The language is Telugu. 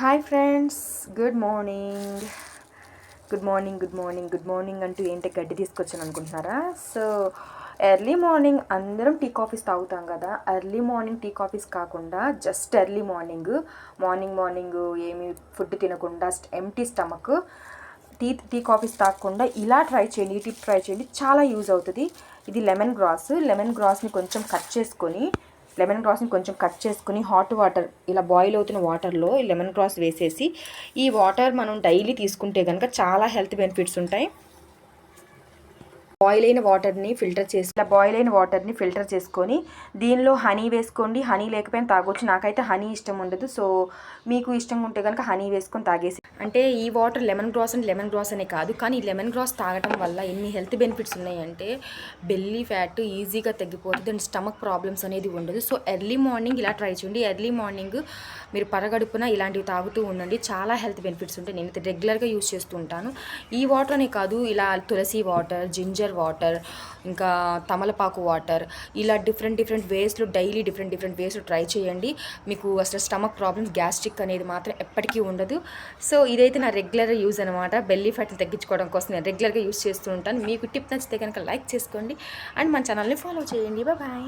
Hi friends good morning good morning good morning good morning అంటూ ఏంటి గడ్డి తీసుకొచ్చాను అనుకుంటున్నారా? సో ఎర్లీ మార్నింగ్ అందరం టీ కాఫీస్ తాగుతాం కదా. ఎర్లీ మార్నింగ్ టీ కాఫీస్ కాకుండా just early morning morning morning ఏమి ఫుడ్ తినకుండా empty stomach tea tea coffees తాగకుండా ఇలా ట్రై చేయండి ఈ టిప్ ట్రై చేయండి. చాలా యూజ్ అవుతుంది. ఇది లెమన్ గ్రాస్ లెమన్ గ్రాస్ని కొంచెం కట్ చేసుకొని లెమన్ గ్రాస్ని కొంచెం కట్ చేసుకుని హాట్ వాటర్ ఇలా బాయిల్ అవుతున్న వాటర్లో ఈ లెమన్ గ్రాస్ వేసేసి ఈ వాటర్ మనం డైలీ తీసుకుంటే కనుక చాలా హెల్త్ బెనిఫిట్స్ ఉంటాయి. బాయిల్ అయిన వాటర్ని ఫిల్టర్ చేసి ఇలా బాయిల్ అయిన వాటర్ని ఫిల్టర్ చేసుకొని దీనిలో హనీ వేసుకోండి. హనీ లేకపోయినా తాగొచ్చు. నాకైతే హనీ ఇష్టం ఉండదు. సో మీకు ఇష్టంగా ఉంటే కనుక హనీ వేసుకొని తాగేసి. అంటే ఈ water lemon grass and lemon grass అనే కాదు. కానీ లెమన్ గ్రాస్ తాగటం వల్ల ఎన్ని హెల్త్ బెనిఫిట్స్ ఉన్నాయంటే బెల్లీ ఫ్యాట్ ఈజీగా తగ్గిపోతుంది. అండ్ స్టమక్ ప్రాబ్లమ్స్ అనేది ఉండదు. సో ఎర్లీ మార్నింగ్ ఇలా ట్రై చేయండి. ఎర్లీ మార్నింగ్ మీరు పరగడుపున ఇలాంటివి తాగుతూ ఉండండి. చాలా హెల్త్ బెనిఫిట్స్ ఉంటాయి. నేను రెగ్యులర్గా యూజ్ చేస్తూ ఉంటాను. ఈ వాటర్ అనే కాదు. ఇలా తులసి వాటర్ జింజర్ వాటర్ ఇంకా తమలపాకు వాటర్ ఇలా డిఫరెంట్ డిఫరెంట్ వేస్లో డైలీ డిఫరెంట్ డిఫరెంట్ వేస్లో ట్రై చేయండి. మీకు అసలు స్టమక్ ప్రాబ్లమ్స్ గ్యాస్ట్రిక్ అనేది మాత్రం ఎప్పటికీ ఉండదు. సో ఇదైతే నా రెగ్యులర్ యూజ్ అనమాట బెల్లీ ఫ్యాట్ని తగ్గించుకోవడం కోసం నేను రెగ్యులర్గా యూస్ చేస్తూ ఉంటాను. మీకు టిప్ నచ్చితే కనుక లైక్ చేసుకోండి. అండ్ మన ఛానల్ని ఫాలో చేయండి. బాయ్